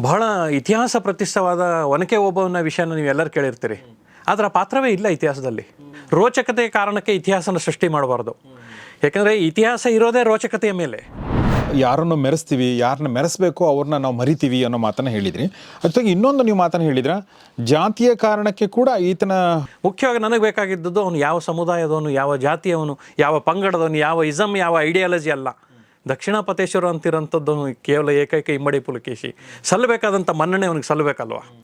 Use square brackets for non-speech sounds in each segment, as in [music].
ಬಹಳ ಇತಿಹಾಸ ಪ್ರತಿಷ್ಠವಾದ ಒನಕೆ ಓಬವ್ವನ ವಿಷಯನ ನೀವು ಎಲ್ಲರೂ ಕೇಳಿರ್ತೀರಿ. ಆದರೆ ಆ ಪಾತ್ರವೇ ಇಲ್ಲ ಇತಿಹಾಸದಲ್ಲಿ. ರೋಚಕತೆಯ ಕಾರಣಕ್ಕೆ ಇತಿಹಾಸನ ಸೃಷ್ಟಿ ಮಾಡಬಾರ್ದು. ಯಾಕಂದರೆ ಇತಿಹಾಸ ಇರೋದೇ ರೋಚಕತೆಯ ಮೇಲೆ. ಯಾರನ್ನು ಮೆರೆಸ್ತೀವಿ ಯಾರನ್ನ ಮೆರೆಸ್ಬೇಕು ಅವ್ರನ್ನ ನಾವು ಮರಿತೀವಿ ಅನ್ನೋ ಮಾತನ್ನ ಹೇಳಿದ್ರಿ. ಜೊತೆಗೆ ಇನ್ನೊಂದು ನೀವು ಮಾತನ್ನ ಹೇಳಿದ್ರ ಜಾತಿಯ ಕಾರಣಕ್ಕೆ ಕೂಡ ಈತನ ಮುಖ್ಯವಾಗಿ ನನಗೆ ಬೇಕಾಗಿದ್ದದ್ದು ಅವನು ಯಾವ ಸಮುದಾಯದವನು ಯಾವ ಜಾತಿಯವನು ಯಾವ ಪಂಗಡದವನು ಯಾವ ಇಸಮ್ ಯಾವ ಐಡಿಯಾಲಜಿ ಅಲ್ಲ. ದಕ್ಷಿಣ ಪತೇಶ್ವರ ಅಂತಿರೋಂಥದ್ದು ಕೇವಲ ಏಕೈಕ ಇಮ್ಮಡಿ ಪುಲಕೇಶಿ. ಸಲ್ಲಬೇಕಾದಂಥ ಮನ್ನಣೆ ಅವನಿಗೆ ಸಲ್ಲಬೇಕಲ್ವಾ?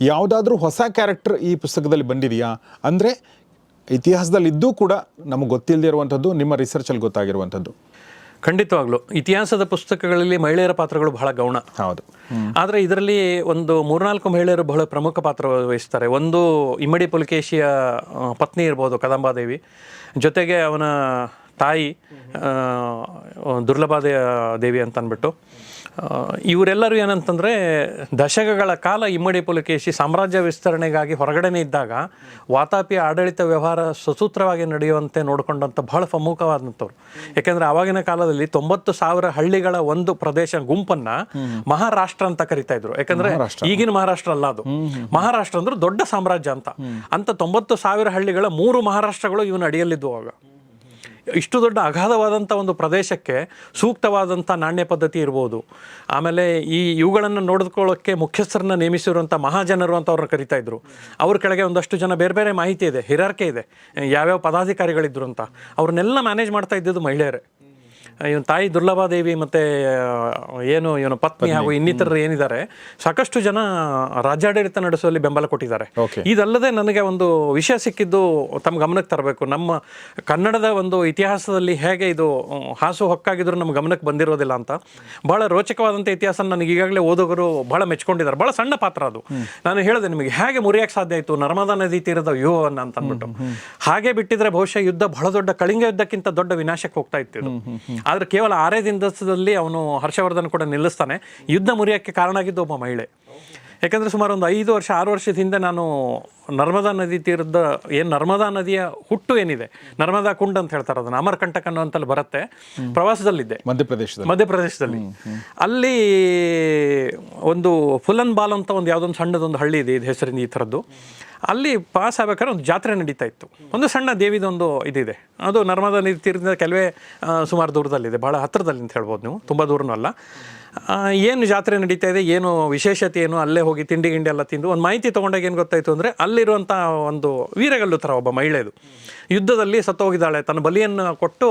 ಯಾವುದಾದ್ರೂ ಹೊಸ ಕ್ಯಾರೆಕ್ಟರ್ ಈ ಪುಸ್ತಕದಲ್ಲಿ ಬಂದಿದೆಯಾ? ಅಂದರೆ ಇತಿಹಾಸದಲ್ಲಿ ಇದ್ದೂ ಕೂಡ ನಮಗೆ ಗೊತ್ತಿಲ್ಲದೆ ಇರುವಂಥದ್ದು ನಿಮ್ಮ ರಿಸರ್ಚಲ್ಲಿ ಗೊತ್ತಾಗಿರುವಂಥದ್ದು. ಖಂಡಿತವಾಗ್ಲೂ. ಇತಿಹಾಸದ ಪುಸ್ತಕಗಳಲ್ಲಿ ಮಹಿಳೆಯರ ಪಾತ್ರಗಳು ಬಹಳ ಗೌಣ. ಹೌದು. ಆದರೆ ಇದರಲ್ಲಿ ಒಂದು ಮೂರ್ನಾಲ್ಕು ಮಹಿಳೆಯರು ಬಹಳ ಪ್ರಮುಖ ಪಾತ್ರ ವಹಿಸ್ತಾರೆ. ಒಂದು ಇಮ್ಮಡಿ ಪುಲಕೇಶಿಯ ಪತ್ನಿ ಇರ್ಬೋದು ಕದಂಬಾದೇವಿ. ಜೊತೆಗೆ ಅವನ ತಾಯಿ ದುರ್ಲಭಾದ ದೇವಿ ಅಂತ ಅಂದ್ಬಿಟ್ಟು ಇವರೆಲ್ಲರೂ ಏನಂತಂದರೆ ದಶಕಗಳ ಕಾಲ ಇಮ್ಮಡಿ ಪುಲಕೇಶಿ ಸಾಮ್ರಾಜ್ಯ ವಿಸ್ತರಣೆಗಾಗಿ ಹೊರಗಡೆನೇ ಇದ್ದಾಗ ವಾತಾಪಿ ಆಡಳಿತ ವ್ಯವಹಾರ ಸುಸೂತ್ರವಾಗಿ ನಡೆಯುವಂತೆ ನೋಡಿಕೊಂಡಂಥ ಬಹಳ ಪ್ರಮುಖವಾದಂಥವ್ರು. ಯಾಕೆಂದರೆ ಆವಾಗಿನ ಕಾಲದಲ್ಲಿ ತೊಂಬತ್ತು ಸಾವಿರ ಹಳ್ಳಿಗಳ ಒಂದು ಪ್ರದೇಶ ಗುಂಪನ್ನ ಮಹಾರಾಷ್ಟ್ರ ಅಂತ ಕರಿತಾ ಇದ್ರು. ಯಾಕಂದರೆ ಈಗಿನ ಮಹಾರಾಷ್ಟ್ರ ಅಲ್ಲ ಅದು. ಮಹಾರಾಷ್ಟ್ರ ಅಂದ್ರೆ ದೊಡ್ಡ ಸಾಮ್ರಾಜ್ಯ ಅಂತ. ಅಂತ ತೊಂಬತ್ತು ಸಾವಿರ ಹಳ್ಳಿಗಳ ಮೂರು ಮಹಾರಾಷ್ಟ್ರಗಳು ಇವನ ಅಡಿಯಲ್ಲಿದ್ದು ಆಗ. ಇಷ್ಟು ದೊಡ್ಡ ಅಗಾಧವಾದಂಥ ಒಂದು ಪ್ರದೇಶಕ್ಕೆ ಸೂಕ್ತವಾದಂಥ ನಾಣ್ಯ ಪದ್ಧತಿ ಇರ್ಬೋದು. ಆಮೇಲೆ ಈ ಇವುಗಳನ್ನು ನೋಡಿಕೊಳ್ಳೋಕ್ಕೆ ಮುಖ್ಯಸ್ಥರನ್ನ ನೇಮಿಸಿರುವಂಥ ಮಹಾಜನರು ಅಂತ ಅವ್ರನ್ನ ಕರಿತಾ ಇದ್ರು. ಅವ್ರ ಕೆಳಗೆ ಒಂದಷ್ಟು ಜನ ಬೇರೆ ಬೇರೆ ಮಾಹಿತಿ ಇದೆ, ಹಿರಾರ್ಕೆ ಇದೆ, ಯಾವ್ಯಾವ ಪದಾಧಿಕಾರಿಗಳಿದ್ರು ಅಂತ. ಅವ್ರನ್ನೆಲ್ಲ ಮ್ಯಾನೇಜ್ ಮಾಡ್ತಾ ಇದ್ದಿದ್ದು ಮಹಿಳೆಯರೇ. ಇವನ ತಾಯಿ ದುರ್ಲಭಾದೇವಿ ಮತ್ತೆ ಏನು ಇವನ ಪತ್ನಿ ಹಾಗೂ ಇನ್ನಿತರರು ಏನಿದ್ದಾರೆ ಸಾಕಷ್ಟು ಜನ ರಾಜ್ಯಾಡಳಿತ ನಡೆಸುವಲ್ಲಿ ಬೆಂಬಲ ಕೊಟ್ಟಿದ್ದಾರೆ. ಇದಲ್ಲದೆ ನನಗೆ ಒಂದು ವಿಷಯ ಸಿಕ್ಕಿದ್ದು ತಮ್ಮ ಗಮನಕ್ಕೆ ತರಬೇಕು. ನಮ್ಮ ಕನ್ನಡದ ಒಂದು ಇತಿಹಾಸದಲ್ಲಿ ಹೇಗೆ ಇದು ಹಾಸು ಹೊಕ್ಕಾಗಿದ್ರು ನಮ್ಮ ಗಮನಕ್ಕೆ ಬಂದಿರೋದಿಲ್ಲ ಅಂತ. ಬಹಳ ರೋಚಕವಾದಂಥ ಇತಿಹಾಸ ನನಗೆ ಈಗಾಗಲೇ ಓದುಗರು ಬಹಳ ಮೆಚ್ಕೊಂಡಿದ್ದಾರೆ. ಬಹಳ ಸಣ್ಣ ಪಾತ್ರ ಅದು. ನಾನು ಹೇಳಿದೆ ನಿಮಗೆ ಹೇಗೆ ಮುರಿಯಕ್ಕೆ ಸಾಧ್ಯ ಆಯಿತು ನರ್ಮದಾ ನದಿ ತೀರದ ವ್ಯೂಹವನ್ನು ಅಂತ ಅಂದ್ಬಿಟ್ಟು ಹಾಗೆ ಬಿಟ್ಟಿದ್ರೆ ಬಹುಶಃ ಯುದ್ಧ ಬಹಳ ದೊಡ್ಡ ಕಳಿಂಗ ಯುದ್ಧಕ್ಕಿಂತ ದೊಡ್ಡ ವಿನಾಶಕ್ಕೆ ಹೋಗ್ತಾ ಇತ್ತು. ಆದ್ರೆ ಕೇವಲ ಆರೇ ದಿನದಲ್ಲಿ ಅವನು ಹರ್ಷವರ್ಧನ್ ಕೂಡ ನಿಲ್ಲಿಸ್ತಾನೆ. ಯುದ್ಧ ಮುರಿಯೋಕ್ಕೆ ಕಾರಣ ಆಗಿದ್ದು ಒಬ್ಬ ಮಹಿಳೆ. ಯಾಕಂದ್ರೆ ಸುಮಾರು ಒಂದು ಐದು ವರ್ಷ ಆರು ವರ್ಷದ ಹಿಂದೆ ನಾನು ನರ್ಮದಾ ನದಿ ತೀರದ ಏನು ನರ್ಮದಾ ನದಿಯ ಹುಟ್ಟು ಏನಿದೆ? ನರ್ಮದಾ ಕುಂಡ್ ಅಂತ ಹೇಳ್ತಾರೆ ಅದನ್ನ ಅಮರ್ಕಂಟಕ್ ಅನ್ನುವಂತಲ್ಲಿ ಬರುತ್ತೆ. ಪ್ರವಾಸದಲ್ಲಿದ್ದೆ. ಮಧ್ಯಪ್ರದೇಶದಲ್ಲಿ. ಮಧ್ಯಪ್ರದೇಶದಲ್ಲಿ. ಅಲ್ಲಿ ಒಂದು ಫುಲನ್ ಬಾಲ್ ಅಂತ ಒಂದು ಯಾವುದೊಂದು ಸಣ್ಣದೊಂದು ಹಳ್ಳಿ ಇದೆ ಇದು ಹೆಸರಿಂದ ಈ ಥರದ್ದು. ಅಲ್ಲಿ ಪಾಸ್ ಆಗ್ಬೇಕಾದ್ರೆ ಒಂದು ಜಾತ್ರೆ ನಡೀತಾ ಇತ್ತು. ಒಂದು ಸಣ್ಣ ದೇವಿದೊಂದು ಇದಿದೆ. ಅದು ನರ್ಮದಾ ನದಿ ತೀರದಿಂದ ಕೆಲವೇ ಸುಮಾರು ದೂರದಲ್ಲಿದೆ. ಭಾಳ ಹತ್ತಿರದಲ್ಲಿ ಅಂತ ಹೇಳ್ಬೋದು ನೀವು. ತುಂಬ ದೂರನೂ ಅಲ್ಲ. ಏನು ಜಾತ್ರೆ ನಡೀತಾ ಇದೆ, ಏನು ವಿಶೇಷತೆ ಏನು, ಅಲ್ಲೇ ಹೋಗಿ ತಿಂಡಿ ಗಿಂಡಿ ಎಲ್ಲ ತಿಂದು, ಒಂದು ಮಾಹಿತಿ ತೊಗೊಂಡಾಗ ಏನು ಗೊತ್ತಾಯಿತು ಅಂದರೆ ಅಲ್ಲಿರುವಂಥ ಒಂದು ವೀರಗಲ್ಲು ಥರ ಒಬ್ಬ ಮಹಿಳೆದು ಯುದ್ಧದಲ್ಲಿ ಸತ್ತೋಗಿದ್ದಾಳೆ, ತನ್ನ ಬಲಿಯನ್ನು ಕೊಟ್ಟು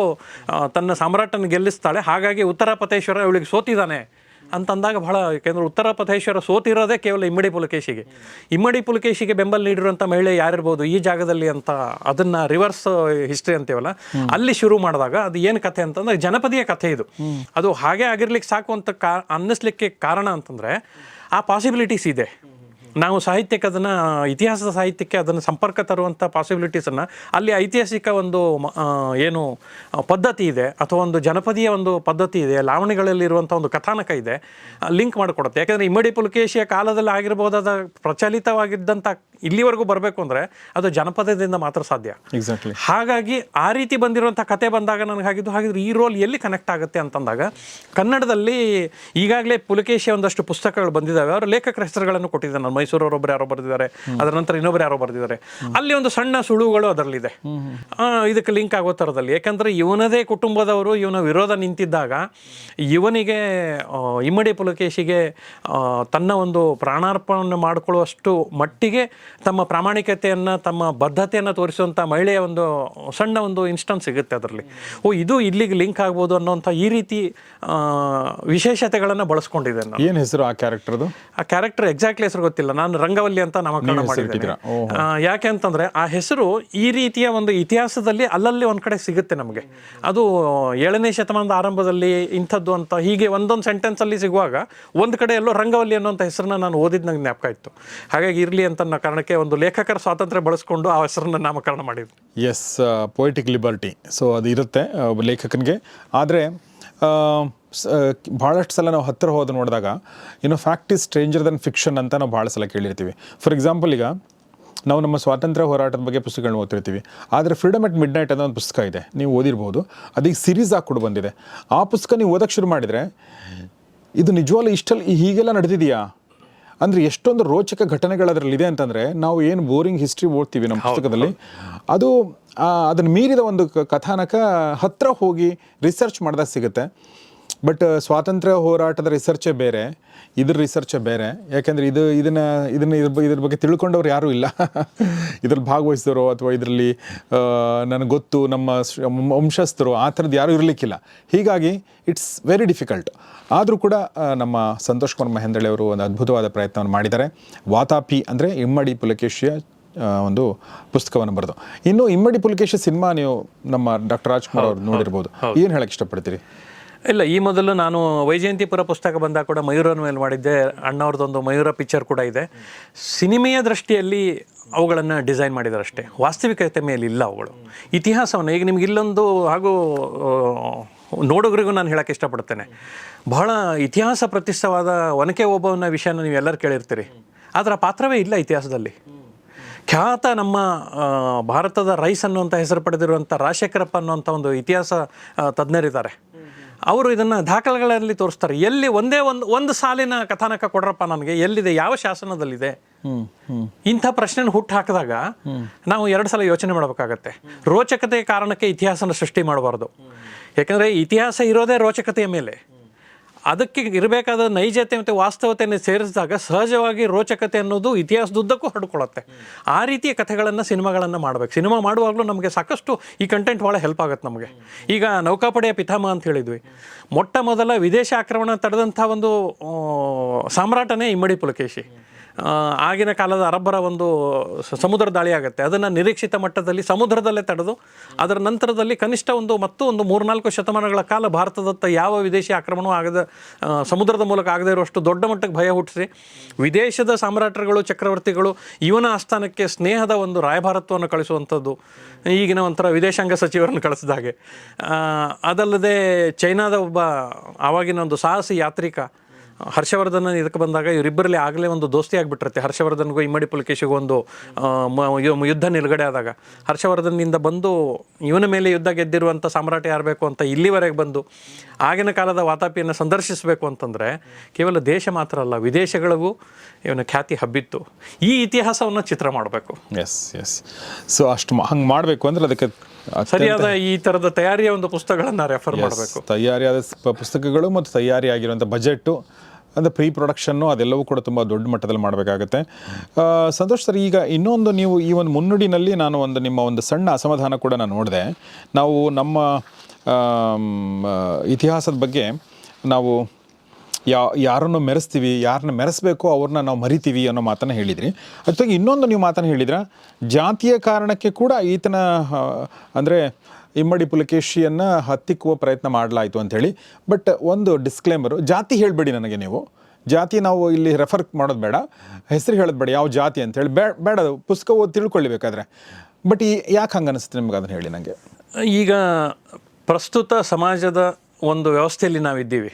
ತನ್ನ ಸಾಮ್ರಾಟನ ಗೆಲ್ಲಿಸ್ತಾಳೆ, ಹಾಗಾಗಿ ಉತ್ತರ ಪತೇಶ್ವರ ಇವಳಿಗೆ ಸೋತಿದ್ದಾನೆ. ಅಂತಂದಾಗ ಬಹಳ, ಯಾಕೆಂದ್ರೆ ಉತ್ತರ ಪ್ರದೇಶರ ಸೋತಿರೋದೇ ಕೇವಲ ಇಮ್ಮಡಿ ಪುಲಕೇಶಿಗೆ. ಇಮ್ಮಡಿ ಪುಲಕೇಶಿಗೆ ಬೆಂಬಲ ನೀಡಿರುವಂಥ ಮಹಿಳೆ ಯಾರಿರ್ಬೋದು ಈ ಜಾಗದಲ್ಲಿ ಅಂತ ಅದನ್ನ ರಿವರ್ಸ್ ಹಿಸ್ಟ್ರಿ ಅಂತೀವಲ್ಲ, ಅಲ್ಲಿ ಶುರು ಮಾಡಿದಾಗ ಅದು ಏನು ಕಥೆ ಅಂತಂದ್ರೆ ಜನಪದೀಯ ಕಥೆ ಇದು. ಅದು ಹಾಗೆ ಆಗಿರ್ಲಿಕ್ಕೆ ಸಾಕು ಅಂತ ಕಾ ಅನ್ನಿಸ್ಲಿಕ್ಕೆ ಕಾರಣ ಅಂತಂದ್ರೆ ಆ ಪಾಸಿಬಿಲಿಟೀಸ್ ಇದೆ. ನಾವು ಸಾಹಿತ್ಯಕ್ಕೆ ಅದನ್ನು, ಇತಿಹಾಸದ ಸಾಹಿತ್ಯಕ್ಕೆ ಅದನ್ನು ಸಂಪರ್ಕ ತರುವಂಥ ಪಾಸಿಬಿಲಿಟೀಸನ್ನು ಅಲ್ಲಿ ಐತಿಹಾಸಿಕ ಒಂದು ಏನು, ಪದ್ಧತಿ ಇದೆ, ಅಥವಾ ಒಂದು ಜನಪದೀಯ ಒಂದು ಪದ್ಧತಿ ಇದೆ ಲಾವಣಿಗಳಲ್ಲಿರುವಂಥ ಒಂದು ಕಥಾನಕ ಇದೆ ಲಿಂಕ್ ಮಾಡಿಕೊಡುತ್ತೆ. ಯಾಕಂದರೆ ಇಮ್ಮಡಿ ಪುಲಕೇಶಿಯ ಕಾಲದಲ್ಲಿ ಆಗಿರ್ಬೋದಾದ ಪ್ರಚಲಿತವಾಗಿದ್ದಂಥ ಇಲ್ಲಿವರೆಗೂ ಬರಬೇಕು ಅಂದರೆ ಅದು ಜನಪದದಿಂದ ಮಾತ್ರ ಸಾಧ್ಯ. ಎಕ್ಸಾಕ್ಟ್ಲಿ ಹಾಗಾಗಿ ಆ ರೀತಿ ಬಂದಿರುವಂಥ ಕತೆ ಬಂದಾಗ ನನಗೆ ಹಾಗಿದ್ದು ಹಾಗಿದ್ರೆ ಈ ರೋಲ್ ಎಲ್ಲಿ ಕನೆಕ್ಟ್ ಆಗುತ್ತೆ ಅಂತಂದಾಗ ಕನ್ನಡದಲ್ಲಿ ಈಗಾಗಲೇ ಪುಲಕೇಶಿ ಒಂದಷ್ಟು ಪುಸ್ತಕಗಳು ಬಂದಿದ್ದಾವೆ. ಅವರು ಲೇಖಕರ ಹೆಸರುಗಳನ್ನು ಕೊಟ್ಟಿದ್ದಾರೆ. ನಾನು ಮೈಸೂರವರೊಬ್ಬರು ಯಾರೋ ಬರೆದಿದ್ದಾರೆ. ಅದರ ನಂತರ ಇನ್ನೊಬ್ರು ಯಾರೋ ಬರೆದಿದ್ದಾರೆ. ಅಲ್ಲಿ ಒಂದು ಸಣ್ಣ ಸುಳುಗಳು ಅದರಲ್ಲಿದೆ. ಇದಕ್ಕೆ ಲಿಂಕ್ ಆಗೋ ಥರದಲ್ಲಿ. ಯಾಕಂದರೆ ಇವನದೇ ಕುಟುಂಬದವರು ಇವನ ವಿರೋಧ ನಿಂತಿದ್ದಾಗ ಇವನಿಗೆ ಇಮ್ಮಡಿ ಪುಲಕೇಶಿಗೆ ತನ್ನ ಒಂದು ಪ್ರಾಣಾರ್ಪಣೆ ಮಾಡಿಕೊಳ್ಳುವಷ್ಟು ಮಟ್ಟಿಗೆ ತಮ್ಮ ಪ್ರಾಮಾಣಿಕತೆಯನ್ನು ತಮ್ಮ ಬದ್ಧತೆಯನ್ನು ತೋರಿಸುವಂಥ ಮಹಿಳೆಯ ಒಂದು ಸಣ್ಣ ಒಂದು ಇನ್ಸ್ಟನ್ಸ್ ಸಿಗುತ್ತೆ ಅದರಲ್ಲಿ. ಓ ಇದು ಇಲ್ಲಿಗೆ ಲಿಂಕ್ ಆಗ್ಬೋದು ಅನ್ನೋಂಥ ಈ ರೀತಿ ಆ, ವಿಶೇಷತೆಗಳನ್ನು ಬಳಸ್ಕೊಂಡಿದೆ ನಾನು. ಏನು ಹೆಸರು ಆ ಕ್ಯಾರೆಕ್ಟರ್ದು ಆ ಕ್ಯಾರೆಕ್ಟರ್ ಎಕ್ಸಾಕ್ಟ್ಲಿ ಹೆಸರು ಗೊತ್ತಿಲ್ಲ. ನಾನು ರಂಗವಲ್ಲಿ ಅಂತ ನಾಮಕರಣ ಮಾಡಿದ್ದೀನಿ. ಯಾಕೆ ಅಂತಂದ್ರೆ ಆ ಹೆಸರು ಈ ರೀತಿಯ ಒಂದು ಇತಿಹಾಸದಲ್ಲಿ ಅಲ್ಲಲ್ಲಿ ಒಂದು ಕಡೆ ಸಿಗುತ್ತೆ ನಮಗೆ. ಅದು ಏಳನೇ ಶತಮಾನದ ಆರಂಭದಲ್ಲಿ ಇಂಥದ್ದು ಅಂತ ಹೀಗೆ ಒಂದೊಂದು ಸೆಂಟೆನ್ಸ್ ಅಲ್ಲಿ ಸಿಗುವಾಗ ಒಂದು ಕಡೆ ಎಲ್ಲೋ ರಂಗವಲ್ಲಿ ಅನ್ನೋಂಥ ಹೆಸರನ್ನ ನಾನು ಓದಿದ್ ನಂಗೆ ಜ್ಞಾಪಕ ಇತ್ತು. ಹಾಗಾಗಿ ಇರಲಿ ಅಂತ ಅನ್ನೋ ಕಾರಣಕ್ಕೆ ಒಂದು ಲೇಖಕರ ಸ್ವಾತಂತ್ರ್ಯ ಬಳಸ್ಕೊಂಡು ಆ ಹೆಸರನ್ನ ನಾಮಕರಣ ಮಾಡಿದ್ರು. ಎಸ್ ಪೊಯಿಟಿಕ್ ಲಿಬರ್ಟಿ ಸೊ ಅದು ಇರುತ್ತೆ ಲೇಖಕನಿಗೆ. ಆದರೆ ಭಾಳಷ್ಟು ಸಲ ನಾವು ಹತ್ತಿರ ಹೋದ ನೋಡಿದಾಗ ಏನೋ fact is stranger than fiction ಅಂತ ನಾವು ಭಾಳ ಸಲ ಕೇಳಿರ್ತೀವಿ. ಫಾರ್ ಎಕ್ಸಾಂಪಲ್ ಈಗ ನಾವು ನಮ್ಮ ಸ್ವಾತಂತ್ರ್ಯ ಹೋರಾಟದ ಬಗ್ಗೆ ಪುಸ್ತಕಗಳನ್ನ ಓದ್ತಿರ್ತೀವಿ. ಆದರೆ ಫ್ರೀಡಮ್ ಅಟ್ ಮಿಡ್ ನೈಟ್ ಅನ್ನೋ ಒಂದು ಪುಸ್ತಕ ಇದೆ, ನೀವು ಓದಿರ್ಬೋದು. ಅದೀಗ ಸಿರೀಸ್ ಆಗಿ ಕೂಡ ಬಂದಿದೆ. ಆ ಪುಸ್ತಕ ನೀವು ಓದಕ್ಕೆ ಶುರು ಮಾಡಿದರೆ, ಇದು ನಿಜವಾಗ್ಲೂ ಇಷ್ಟಲ್ಲಿ ಹೀಗೆಲ್ಲ ನಡೆದಿದೆಯಾ? ಅಂದರೆ ಎಷ್ಟೊಂದು ರೋಚಕ ಘಟನೆಗಳು ಅದರಲ್ಲಿದೆ ಅಂತಂದರೆ ನಾವು ಏನು ಬೋರಿಂಗ್ ಹಿಸ್ಟ್ರಿ ಓದ್ತೀವಿ ನಮ್ಮ ಪುಸ್ತಕದಲ್ಲಿ ಅದು ಅದನ್ನು ಮೀರಿದ ಒಂದು ಕಥಾನಕ ಹತ್ರ ಹೋಗಿ ರಿಸರ್ಚ್ ಮಾಡಿದಾಗ ಸಿಗುತ್ತೆ. ಬಟ್ ಸ್ವಾತಂತ್ರ್ಯ ಹೋರಾಟದ ರಿಸರ್ಚೇ ಬೇರೆ ಇದ್ರ ರಿಸರ್ಚೇ ಬೇರೆ. ಯಾಕೆಂದರೆ ಇದು ಇದನ್ನು ಇದನ್ನು ಇದ್ರ ಇದ್ರ ಬಗ್ಗೆ ತಿಳ್ಕೊಂಡವ್ರು ಯಾರೂ ಇಲ್ಲ. [laughs] ಇದ್ರಲ್ಲಿ ಭಾಗವಹಿಸಿದವರು ಅಥವಾ ಇದರಲ್ಲಿ ನನಗೆ ಗೊತ್ತು ನಮ್ಮ ವಂಶಸ್ಥರು ಆ ಥರದ್ದು ಯಾರೂ ಇರಲಿಕ್ಕಿಲ್ಲ. ಹೀಗಾಗಿ ಇಟ್ಸ್ ವೆರಿ ಡಿಫಿಕಲ್ಟ್ ಆದರೂ ಕೂಡ ನಮ್ಮ ಸಂತೋಷ್ ಕುಮಾರ್ ಮಹೇಂದ್ರಳೆ ಅವರು ಒಂದು ಅದ್ಭುತವಾದ ಪ್ರಯತ್ನವನ್ನು ಮಾಡಿದ್ದಾರೆ. ವಾತಾಪಿ ಅಂದರೆ ಇಮ್ಮಡಿ ಪುಲಕೇಶಿಯ ಒಂದು ಪುಸ್ತಕವನ್ನು ಬರೆದು. ಇನ್ನು ಇಮ್ಮಡಿ ಪುಲಕೇಶಿ ಸಿನಿಮಾ ನೀವು ನಮ್ಮ ಡಾಕ್ಟರ್ ರಾಜ್ಕುಮಾರ್ ಅವರು ನೋಡಿರ್ಬೋದು. ಏನು ಹೇಳಕ್ಕೆ ಇಷ್ಟಪಡ್ತೀರಿ? ಇಲ್ಲ, ಈ ಮೊದಲು ನಾನು ವೈಜಯಂತಿಪುರ ಪುಸ್ತಕ ಬಂದಾಗ ಕೂಡ ಮಯೂರನ ಮೇಲೆ ಮಾಡಿದ್ದೆ. ಅಣ್ಣವ್ರದ್ದೊಂದು ಮಯೂರ ಪಿಕ್ಚರ್ ಕೂಡ ಇದೆ. ಸಿನಿಮೆಯ ದೃಷ್ಟಿಯಲ್ಲಿ ಅವುಗಳನ್ನು ಡಿಸೈನ್ ಮಾಡಿದ್ದಾರೆ ಅಷ್ಟೇ ವಾಸ್ತವಿಕತೆ ಮೇಲೆ ಇಲ್ಲ ಅವುಗಳು. ಇತಿಹಾಸವನ್ನು ಈಗ ನಿಮ್ಗೆ ಇಲ್ಲೊಂದು ಹಾಗೂ ನೋಡೋಗ್ರಿಗೂ ನಾನು ಹೇಳಕ್ಕೆ ಇಷ್ಟಪಡ್ತೇನೆ. ಬಹಳ ಇತಿಹಾಸ ಪ್ರತಿಷ್ಠವಾದ ಒನಕೆ ಓಬವ್ವನ ವಿಷಯನ ನೀವು ಎಲ್ಲರೂ ಕೇಳಿರ್ತೀರಿ. ಆದರೆ ಆ ಪಾತ್ರವೇ ಇಲ್ಲ ಇತಿಹಾಸದಲ್ಲಿ. ಖ್ಯಾತ ನಮ್ಮ ಭಾರತದ ರೈಸ್ ಅನ್ನುವಂಥ ಹೆಸರು ಪಡೆದಿರುವಂಥ ರಾಜಶೇಖರಪ್ಪ ಅನ್ನುವಂಥ ಒಂದು ಇತಿಹಾಸ ತಜ್ಞರಿದ್ದಾರೆ. ಅವರು ಇದನ್ನು ದಾಖಲೆಗಳಲ್ಲಿ ತೋರಿಸ್ತಾರೆ. ಎಲ್ಲಿ ಒಂದೇ ಒಂದು ಒಂದು ಸಾಲಿನ ಕಥಾನಕ ಕೊಡ್ರಪ್ಪ ನನಗೆ ಎಲ್ಲಿದೆ ಯಾವ ಶಾಸನದಲ್ಲಿದೆ? ಇಂಥ ಪ್ರಶ್ನೆ ಹುಟ್ಟು ಹಾಕಿದಾಗ ನಾವು ಎರಡು ಸಲ ಯೋಚನೆ ಮಾಡಬೇಕಾಗತ್ತೆ. ರೋಚಕತೆ ಕಾರಣಕ್ಕೆ ಇತಿಹಾಸನ ಸೃಷ್ಟಿ ಮಾಡಬಾರ್ದು. ಯಾಕಂದರೆ ಇತಿಹಾಸ ಇರೋದೇ ರೋಚಕತೆಯ ಮೇಲೆ. ಅದಕ್ಕೆ ಇರಬೇಕಾದ ನೈಜತೆ ಮತ್ತು ವಾಸ್ತವತೆಯನ್ನು ಸೇರಿಸಿದಾಗ ಸಹಜವಾಗಿ ರೋಚಕತೆ ಅನ್ನೋದು ಇತಿಹಾಸದುದ್ದಕ್ಕೂ ಹಡ್ಕೊಳ್ಳುತ್ತೆ ಆ ರೀತಿಯ ಕಥೆಗಳನ್ನು, ಸಿನಿಮಾಗಳನ್ನು ಮಾಡಬೇಕು. ಸಿನಿಮಾ ಮಾಡುವಾಗಲೂ ನಮಗೆ ಸಾಕಷ್ಟು ಈ ಕಂಟೆಂಟ್ ಭಾಳ ಹೆಲ್ಪ್ ಆಗುತ್ತೆ ನಮಗೆ. ಈಗ ನೌಕಾಪಡೆಯ ಪಿತಾಮಹ ಅಂತ ಹೇಳಿದ್ವಿ. ಮೊಟ್ಟ ಮೊದಲ ವಿದೇಶ ಆಕ್ರಮಣ ತಡೆದಂಥ ಒಂದು ಸಾಮ್ರಾಟನೇ ಇಮ್ಮಡಿ ಪುಲಕೇಶಿ. ಆಗಿನ ಕಾಲದ ಅರಬ್ಬರ ಒಂದು ಸಮುದ್ರ ದಾಳಿ ಆಗುತ್ತೆ. ಅದನ್ನು ನಿರೀಕ್ಷಿತ ಮಟ್ಟದಲ್ಲಿ ಸಮುದ್ರದಲ್ಲೇ ತಡೆದು, ಅದರ ನಂತರದಲ್ಲಿ ಕನಿಷ್ಠ ಒಂದು ಮತ್ತು ಒಂದು ಮೂರ್ನಾಲ್ಕು ಶತಮಾನಗಳ ಕಾಲ ಭಾರತದತ್ತ ಯಾವ ವಿದೇಶಿ ಆಕ್ರಮಣವೂ ಆಗದ ಸಮುದ್ರದ ಮೂಲಕ ಆಗದೇ ಇರುವಷ್ಟು ದೊಡ್ಡ ಮಟ್ಟಕ್ಕೆ ಭಯ ಹುಟ್ಟಿಸಿ, ವಿದೇಶದ ಸಾಮ್ರಾಟರುಗಳು, ಚಕ್ರವರ್ತಿಗಳು ಇವನ ಆಸ್ಥಾನಕ್ಕೆ ಸ್ನೇಹದ ಒಂದು ರಾಯಭಾರತ್ವವನ್ನು ಕಳಿಸುವಂಥದ್ದು, ಈಗಿನ ಒಂಥರ ವಿದೇಶಾಂಗ ಸಚಿವರನ್ನು ಕಳಿಸಿದ ಹಾಗೆ. ಅದಲ್ಲದೆ ಚೈನಾದ ಒಬ್ಬ ಆವಾಗಿನ ಒಂದು ಸಾಹಸಿ ಯಾತ್ರಿಕ ಹರ್ಷವರ್ಧನ್ ಇದಕ್ಕೆ ಬಂದಾಗ ಇವರಿಬ್ಬರಲ್ಲಿ ಆಗಲೇ ಒಂದು ದೋಸ್ತಿ ಆಗಿಬಿಟ್ಟಿರುತ್ತೆ. ಹರ್ಷವರ್ಧನ್ಗೂ ಇಮ್ಮಡಿ ಪುಲಕೇಶಿಗೂ ಒಂದು ಯುದ್ಧ ನಿಲುಗಡೆ ಆದಾಗ. ಹರ್ಷವರ್ಧನ್ನಿಂದ ಬಂದು ಇವನ ಮೇಲೆ ಯುದ್ಧ ಗೆದ್ದಿರುವಂಥ ಸಾಮ್ರಾಟ ಯಾರಬೇಕು ಅಂತ ಇಲ್ಲಿವರೆಗೆ ಬಂದು ಆಗಿನ ಕಾಲದ ವಾತಾಪಿಯನ್ನು ಸಂದರ್ಶಿಸಬೇಕು ಅಂತಂದರೆ ಕೇವಲ ದೇಶ ಮಾತ್ರ ಅಲ್ಲ ವಿದೇಶಗಳಿಗೂ ಇವನ ಖ್ಯಾತಿ ಹಬ್ಬಿತ್ತು. ಈ ಇತಿಹಾಸವನ್ನು ಚಿತ್ರ ಮಾಡಬೇಕು. ಎಸ್ ಎಸ್ ಸೊ ಅಷ್ಟು ಹಂಗೆ ಮಾಡಬೇಕು ಅಂದರೆ ಅದಕ್ಕೆ ಸರಿಯಾದ ಈ ಥರದ ತಯಾರಿಯ ಒಂದು ಪುಸ್ತಕಗಳನ್ನು ರೆಫರ್ ಮಾಡಬೇಕು. ತಯಾರಿಯಾದ ಪುಸ್ತಕಗಳು ಮತ್ತು ತಯಾರಿ ಆಗಿರುವಂಥ ಬಜೆಟ್ಟು ಅಂದರೆ ಪ್ರೀ ಪ್ರೊಡಕ್ಷನ್ನು ಅದೆಲ್ಲವೂ ಕೂಡ ತುಂಬ ದೊಡ್ಡ ಮಟ್ಟದಲ್ಲಿ ಮಾಡಬೇಕಾಗತ್ತೆ. ಸಂತೋಷ್ ಸರ್, ಈಗ ಇನ್ನೊಂದು ನೀವು ಈ ಒಂದು ಮುನ್ನುಡಿನಲ್ಲಿ ನಾನು ಒಂದು ನಿಮ್ಮ ಒಂದು ಸಣ್ಣ ಅಸಮಾಧಾನ ಕೂಡ ನಾನು ನೋಡಿದೆ. ನಾವು ನಮ್ಮ ಇತಿಹಾಸದ ಬಗ್ಗೆ ನಾವು ಯಾ, ಯಾರನ್ನು ಮೆರೆಸ್ತೀವಿ, ಯಾರನ್ನ ಮೆರೆಸಬೇಕು ಅವ್ರನ್ನ ನಾವು ಮರಿತೀವಿ ಅನ್ನೋ ಮಾತನ್ನು ಹೇಳಿದ್ರಿ. ಜೊತೆಗೆ ಇನ್ನೊಂದು ನೀವು ಮಾತನ್ನು ಹೇಳಿದ್ರೆ? ಜಾತಿಯ ಕಾರಣಕ್ಕೆ ಕೂಡ ಈತನ ಅಂದರೆ ಇಮ್ಮಡಿ ಪುಲಕೇಶಿಯನ್ನು ಹತ್ತಿಕ್ಕುವ ಪ್ರಯತ್ನ ಮಾಡಲಾಯಿತು ಅಂಥೇಳಿ. ಬಟ್ ಒಂದು ಡಿಸ್ಕ್ಲೇಮರು ಜಾತಿ ಹೇಳಬೇಡಿ ನನಗೆ ನೀವು. ಜಾತಿ ನಾವು ಇಲ್ಲಿ ರೆಫರ್ ಮಾಡೋದು ಬೇಡ. ಹೆಸರು ಹೇಳೋದು ಬೇಡ, ಯಾವ ಜಾತಿ ಅಂತೇಳಿ ಬೇ ಬೇಡ, ಪುಸ್ತಕ ಓದಿ ತಿಳ್ಕೊಳ್ಳಿ ಬೇಕಾದ್ರೆ ಬಟ್ ಈ ಯಾಕೆ ಹಂಗೆ ಅನಿಸುತ್ತೆ ನಿಮ್ಗೆ ಅದನ್ನು ಹೇಳಿ ನನಗೆ ಈಗ ಪ್ರಸ್ತುತ ಸಮಾಜದ ಒಂದು ವ್ಯವಸ್ಥೆಯಲ್ಲಿ ನಾವಿದ್ದೀವಿ.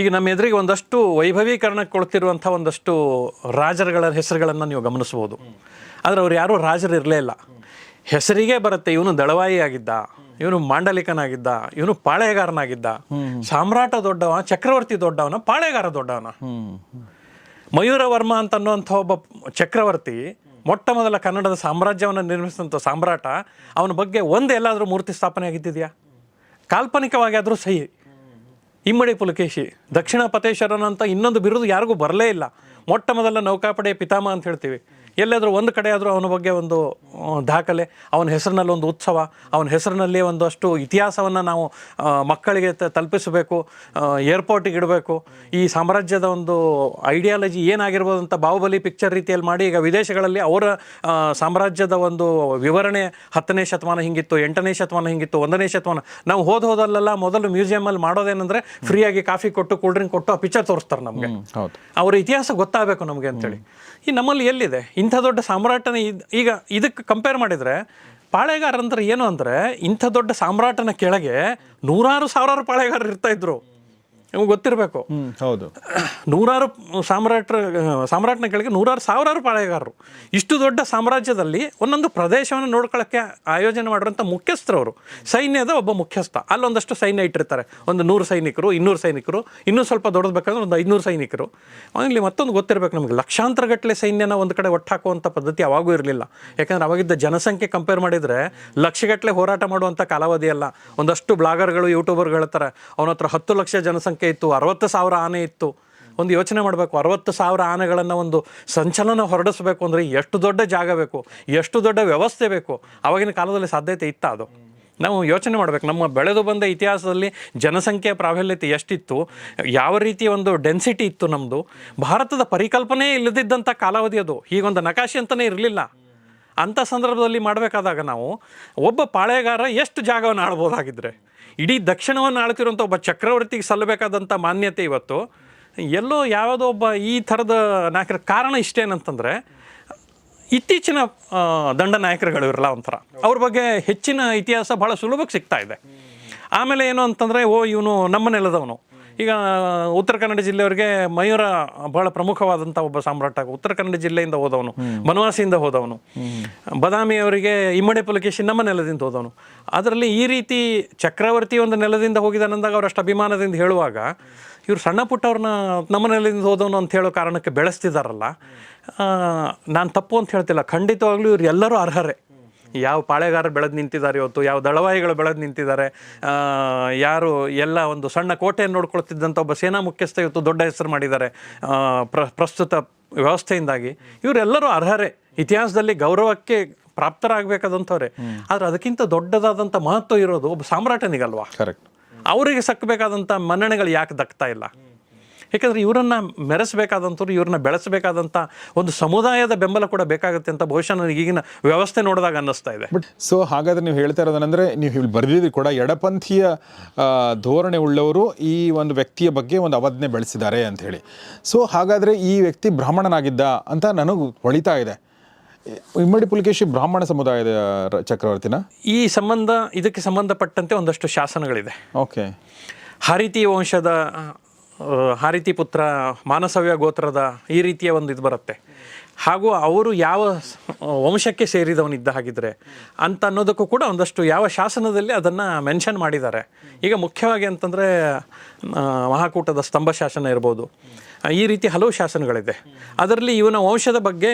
ಈಗ ನಮ್ಮ ಎದುರಿಗೆ ಒಂದಷ್ಟು ವೈಭವೀಕರಣಕ್ಕೊಳ್ತಿರುವಂಥ ಒಂದಷ್ಟು ರಾಜರುಗಳ ಹೆಸರುಗಳನ್ನು ನೀವು ಗಮನಿಸ್ಬೋದು. ಆದರೆ ಅವ್ರು ಯಾರೂ ರಾಜರು ಇರಲೇ ಇಲ್ಲ. ಹೆಸರಿಗೆ ಬರುತ್ತೆ. ಇವನು ದಳವಾಯಿ ಆಗಿದ್ದ ಇವನು ಮಾಂಡಲಿಕನಾಗಿದ್ದ. ಇವನು ಪಾಳೆಗಾರನಾಗಿದ್ದ ಸಾಮ್ರಾಟ ದೊಡ್ಡವ ಚಕ್ರವರ್ತಿ ದೊಡ್ಡವನ ಪಾಳೆಗಾರ ದೊಡ್ಡವನ. ಮಯೂರ ವರ್ಮ ಅಂತ ಅನ್ನುವಂಥ ಒಬ್ಬ ಚಕ್ರವರ್ತಿ ಮೊಟ್ಟ ಮೊದಲ ಕನ್ನಡದ ಸಾಮ್ರಾಜ್ಯವನ್ನು ನಿರ್ಮಿಸಿದಂಥ ಸಾಮ್ರಾಟ ಅವನ ಬಗ್ಗೆ ಒಂದು ಎಲ್ಲಾದರೂ ಮೂರ್ತಿ ಸ್ಥಾಪನೆ ಆಗಿದ್ದಿದೆಯಾ? ಕಾಲ್ಪನಿಕವಾಗಿ ಆದರೂ ಸಹಿ. ಇಮ್ಮಡಿ ಪುಲಕೇಶಿ ದಕ್ಷಿಣ ಪತೇಶ್ವರನ ಅಂತ ಇನ್ನೊಂದು ಬಿರುದು ಯಾರಿಗೂ ಬರಲೇ ಇಲ್ಲ. ಮೊಟ್ಟ ಮೊದಲ ನೌಕಾಪಡೆ ಪಿತಾಮ ಅಂತ ಹೇಳ್ತೀವಿ. ಎಲ್ಲಾದರೂ ಒಂದು ಕಡೆ ಆದರೂ ಅವನ ಬಗ್ಗೆ ಒಂದು ದಾಖಲೆ ಅವನ ಹೆಸರಿನಲ್ಲಿ ಒಂದು ಉತ್ಸವ ಅವನ ಹೆಸರಿನಲ್ಲಿ ಒಂದಷ್ಟು ಇತಿಹಾಸವನ್ನು ನಾವು ಮಕ್ಕಳಿಗೆ ತಲುಪಿಸಬೇಕು ಏರ್ಪೋರ್ಟಿಗೆ ಇಡಬೇಕು. ಈ ಸಾಮ್ರಾಜ್ಯದ ಒಂದು ಐಡಿಯಾಲಜಿ ಏನಾಗಿರ್ಬೋದು ಅಂತ ಬಾಹುಬಲಿ ಪಿಕ್ಚರ್ ರೀತಿಯಲ್ಲಿ ಮಾಡಿ ಈಗ ವಿದೇಶಗಳಲ್ಲಿ ಅವರ ಸಾಮ್ರಾಜ್ಯದ ಒಂದು ವಿವರಣೆ ಹತ್ತನೇ ಶತಮಾನ ಹಿಂಗಿತ್ತು ಎಂಟನೇ ಶತಮಾನ ಹಿಂಗಿತ್ತು ಒಂದನೇ ಶತಮಾನ. ನಾವು ಹೋದ ಹೋದಲ್ಲೆಲ್ಲ ಮೊದಲು ಮ್ಯೂಸಿಯಮಲ್ಲಿ ಮಾಡೋದೇನೆಂದರೆ ಫ್ರೀಯಾಗಿ ಕಾಫಿ ಕೊಟ್ಟು ಕೂಲ್ ಡ್ರಿಂಕ್ ಕೊಟ್ಟು ಆ ಪಿಕ್ಚರ್ ತೋರಿಸ್ತಾರೆ ನಮಗೆ. ಹೌದು. ಅವರ ಇತಿಹಾಸ ಗೊತ್ತಾಗಬೇಕು ನಮಗೆ ಅಂತೇಳಿ ಈ ನಮ್ಮಲ್ಲಿ ಎಲ್ಲಿದೆ? ಇಂಥ ದೊಡ್ಡ ಸಾಮ್ರಾಟನ ಈಗ ಇದಕ್ಕೆ ಕಂಪೇರ್ ಮಾಡಿದರೆ ಪಾಳೆಗಾರ ಅಂದ್ರೆ ಏನು ಅಂದರೆ ಇಂಥ ದೊಡ್ಡ ಸಾಮ್ರಾಟನ ಕೆಳಗೆ ನೂರಾರು ಸಾವಿರಾರು ಪಾಳೆಗಾರರು ಇರ್ತಾ ಇದ್ರು. ನಿಮ್ಗೆ ಗೊತ್ತಿರಬೇಕು. ಹೌದು. ನೂರಾರು ಸಾಮ್ರಾಟರ ಸಾಮ್ರಾಟ್ನ ಕೆಳಗೆ ನೂರಾರು ಸಾವಿರಾರು ಪಾಳೆಗಾರರು ಇಷ್ಟು ದೊಡ್ಡ ಸಾಮ್ರಾಜ್ಯದಲ್ಲಿ ಒಂದೊಂದು ಪ್ರದೇಶವನ್ನು ನೋಡ್ಕೊಳ್ಳೋಕ್ಕೆ ಆಯೋಜನೆ ಮಾಡಿರೋಂಥ ಮುಖ್ಯಸ್ಥರವರು. ಸೈನ್ಯದ ಒಬ್ಬ ಮುಖ್ಯಸ್ಥ. ಅಲ್ಲೊಂದಷ್ಟು ಸೈನ್ಯ ಇಟ್ಟಿರ್ತಾರೆ. ಒಂದು ನೂರು ಸೈನಿಕರು ಇನ್ನೂರು ಸೈನಿಕರು ಇನ್ನೂ ಸ್ವಲ್ಪ ದೊಡ್ಡದಬೇಕಂದ್ರೆ ಒಂದು ಐನೂರು ಸೈನಿಕರು. ಆಮೇಲೆ ಮತ್ತೊಂದು ಗೊತ್ತಿರಬೇಕು ನಮಗೆ. ಲಕ್ಷಾಂತರ ಗಟ್ಟಲೆ ಸೈನ್ಯನ ಒಂದು ಕಡೆ ಒಟ್ಟಾಕುವಂಥ ಪದ್ಧತಿ ಯಾವಾಗೂ ಇರಲಿಲ್ಲ. ಯಾಕಂದ್ರೆ ಅವಾಗಿದ್ದ ಜನಸಂಖ್ಯೆ ಕಂಪೇರ್ ಮಾಡಿದರೆ ಲಕ್ಷಗಟ್ಟಲೆ ಹೋರಾಟ ಮಾಡುವಂಥ ಕಾಲಾವಧಿ ಅಲ್ಲ ಒಂದಷ್ಟು ಬ್ಲಾಗರ್ಗಳು ಯೂಟ್ಯೂಬರ್ಗಳು ಹೇಳ್ತಾರೆ ಅವನ ಹತ್ರ ಹತ್ತು ಲಕ್ಷ ಜನಸಂಖ್ಯೆ ಇತ್ತು, ಅರವತ್ತು ಸಾವಿರ ಆನೆ ಇತ್ತು. ಒಂದು ಯೋಚನೆ ಮಾಡಬೇಕು, ಅರವತ್ತು ಸಾವಿರ ಆನೆಗಳನ್ನು ಒಂದು ಸಂಚಲನ ಹೊರಡಿಸಬೇಕು ಅಂದರೆ ಎಷ್ಟು ದೊಡ್ಡ ಜಾಗ ಬೇಕು, ಎಷ್ಟು ದೊಡ್ಡ ವ್ಯವಸ್ಥೆ ಬೇಕು ಆವಾಗಿನ ಕಾಲದಲ್ಲಿ ಸಾಧ್ಯತೆ ಇತ್ತ ಅದು. ನಾವು ಯೋಚನೆ ಮಾಡಬೇಕು, ನಮ್ಮ ಬೆಳೆದು ಬಂದ ಇತಿಹಾಸದಲ್ಲಿ ಜನಸಂಖ್ಯೆಯ ಪ್ರಾಬಲ್ಯತೆ ಎಷ್ಟಿತ್ತು, ಯಾವ ರೀತಿ ಒಂದು ಡೆನ್ಸಿಟಿ ಇತ್ತು ನಮ್ಮದು ಭಾರತದ ಪರಿಕಲ್ಪನೆ ಇಲ್ಲದಿದ್ದಂಥ ಕಾಲಾವಧಿ ಅದು, ಹೀಗೊಂದು ನಕಾಶೆ ಅಂತಲೇ ಇರಲಿಲ್ಲ. ಅಂಥ ಸಂದರ್ಭದಲ್ಲಿ ಮಾಡಬೇಕಾದಾಗ ನಾವು, ಒಬ್ಬ ಪಾಳೆಗಾರ ಎಷ್ಟು ಜಾಗವನ್ನು ಆಳ್ಬೋದಾಗಿದ್ರೆ ಇಡೀ ದಕ್ಷಿಣವನ್ನು ಆಳ್ತಿರುವಂಥ ಒಬ್ಬ ಚಕ್ರವರ್ತಿಗೆ ಸಲ್ಲಬೇಕಾದಂಥ ಮಾನ್ಯತೆ ಇವತ್ತು. ಎಲ್ಲೋ ಯಾವುದೋ ಒಬ್ಬ ಈ ಥರದ ನಾಯಕರ ಕಾರಣ ಇಷ್ಟೇನಂತಂದರೆ, ಇತ್ತೀಚಿನ ದಂಡ ನಾಯಕರುಗಳು ಇರಲ್ಲ ಒಂಥರ. ಅವ್ರ ಬಗ್ಗೆ ಹೆಚ್ಚಿನ ಇತಿಹಾಸ ಭಾಳ ಸುಲಭಕ್ಕೆ ಸಿಗ್ತಾ ಇದೆ. ಆಮೇಲೆ ಏನು ಅಂತಂದರೆ, ಓ, ಇವನು ನಮ್ಮ ನೆಲದವನು ಈಗ ಉತ್ತರ ಕನ್ನಡ ಜಿಲ್ಲೆಯವರಿಗೆ ಮಯೂರ ಬಹಳ ಪ್ರಮುಖವಾದಂಥ ಒಬ್ಬ ಸಾಮ್ರಾಟ. ಉತ್ತರ ಕನ್ನಡ ಜಿಲ್ಲೆಯಿಂದ ಹೋದವನು ಬನವಾಸಿಯಿಂದ ಹೋದವನು. ಬದಾಮಿಯವರಿಗೆ ಇಮ್ಮಡಿ ಪುಲಕೇಶಿ ನಮ್ಮ ನೆಲದಿಂದ ಹೋದವನು. ಅದರಲ್ಲಿ ಈ ರೀತಿ ಚಕ್ರವರ್ತಿ ಒಂದು ನೆಲದಿಂದ ಹೋಗಿದ್ದಾನಂದಾಗ ಅವರಷ್ಟು ಅಭಿಮಾನದಿಂದ ಹೇಳುವಾಗ ಇವರು ಸಣ್ಣ ಪುಟ್ಟವ್ರನ್ನ ನಮ್ಮ ನೆಲದಿಂದ ಹೋದವನು ಅಂತ ಹೇಳೋ ಕಾರಣಕ್ಕೆ ಬೆಳೆಸ್ತಿದ್ದಾರಲ್ಲ ನಾನು ತಪ್ಪು ಅಂತ ಹೇಳ್ತಿಲ್ಲ. ಖಂಡಿತವಾಗ್ಲೂ ಇವ್ರು ಎಲ್ಲರೂ ಅರ್ಹರೇ. ಯಾವ ಪಾಳೆಗಾರರು ಬೆಳೆದು ನಿಂತಿದ್ದಾರೆ ಇವತ್ತು ಯಾವ ದಳವಾಯಿಗಳು ಬೆಳೆದು ನಿಂತಿದ್ದಾರೆ ಯಾರು ಎಲ್ಲ ಒಂದು ಸಣ್ಣ ಕೋಟೆಯನ್ನು ನೋಡ್ಕೊಳ್ತಿದ್ದಂಥ ಒಬ್ಬ ಸೇನಾ ಮುಖ್ಯಸ್ಥ ಇವತ್ತು ದೊಡ್ಡ ಹೆಸರು ಮಾಡಿದ್ದಾರೆ ಪ್ರ ಪ್ರಸ್ತುತ ವ್ಯವಸ್ಥೆಯಿಂದಾಗಿ. ಇವರೆಲ್ಲರೂ ಅರ್ಹರೇ. ಇತಿಹಾಸದಲ್ಲಿ ಗೌರವಕ್ಕೆ ಪ್ರಾಪ್ತರಾಗಬೇಕಾದಂಥವ್ರೆ. ಆದರೆ ಅದಕ್ಕಿಂತ ದೊಡ್ಡದಾದಂಥ ಮಹತ್ವ ಇರೋದು ಒಬ್ಬ ಸಾಮ್ರಾಟನಿಗಲ್ವಾ ಕರೆಕ್ಟ್ ಅವರಿಗೆ ಸಕ್ಕಬೇಕಾದಂಥ ಮನ್ನಣೆಗಳು ಯಾಕೆ ದಕ್ತಾ ಇಲ್ಲ? ಯಾಕಂದರೆ ಇವರನ್ನು ಮೆರೆಸಬೇಕಾದಂಥವ್ರು ಇವ್ರನ್ನ ಬೆಳೆಸಬೇಕಾದಂಥ ಒಂದು ಸಮುದಾಯದ ಬೆಂಬಲ ಕೂಡ ಬೇಕಾಗುತ್ತೆ ಅಂತ ಬಹುಶಃ ನನಗೆ ಈಗಿನ ವ್ಯವಸ್ಥೆ ನೋಡಿದಾಗ ಅನ್ನಿಸ್ತಾ ಇದೆ. ಬಟ್ ಸೊ ಹಾಗಾದರೆ ನೀವು ಹೇಳ್ತಾ ಇರೋದನ್ನಂದರೆ ನೀವು ಇಲ್ಲಿ ಬರೆದಿದ್ದು ಕೂಡ ಎಡಪಂಥೀಯ ಧೋರಣೆ ಉಳ್ಳವರು ಈ ಒಂದು ವ್ಯಕ್ತಿಯ ಬಗ್ಗೆ ಒಂದು ಅವಜ್ಞೆ ಬೆಳೆಸಿದ್ದಾರೆ ಅಂತ ಹೇಳಿ. ಸೊ ಹಾಗಾದರೆ ಈ ವ್ಯಕ್ತಿ ಬ್ರಾಹ್ಮಣನಾಗಿದ್ದ ಅಂತ ನನಗೆ ಹೊಳಿತಾ ಇದೆ. ಇಮ್ಮಡಿ ಪುಲಿಕೇಶಿ ಬ್ರಾಹ್ಮಣ ಸಮುದಾಯದ ಚಕ್ರವರ್ತಿನ? ಈ ಸಂಬಂಧ ಇದಕ್ಕೆ ಸಂಬಂಧಪಟ್ಟಂತೆ ಒಂದಷ್ಟು ಶಾಸನಗಳಿದೆ. ಓಕೆ ಹರಿತಿ ವಂಶದ ಹಾರಿತಿ ಪುತ್ರ ಮಾನಸವ್ಯ ಗೋತ್ರದ ಈ ರೀತಿಯ ಒಂದು ಇದು ಬರುತ್ತೆ. ಹಾಗೂ ಅವರು ಯಾವ ವಂಶಕ್ಕೆ ಸೇರಿದವನಿದ್ದ ಹಾಗಿದ್ರೆ ಅಂತ ಅನ್ನೋದಕ್ಕೂ ಕೂಡ ಒಂದಷ್ಟು ಯಾವ ಶಾಸನದಲ್ಲಿ ಅದನ್ನು ಮೆನ್ಷನ್ ಮಾಡಿದ್ದಾರೆ. ಈಗ ಮುಖ್ಯವಾಗಿ ಅಂತಂದರೆ ಮಹಾಕೂಟದ ಸ್ತಂಭ ಶಾಸನ ಇರ್ಬೋದು. ಈ ರೀತಿ ಹಲವು ಶಾಸನಗಳಿದೆ. ಅದರಲ್ಲಿ ಇವನ ವಂಶದ ಬಗ್ಗೆ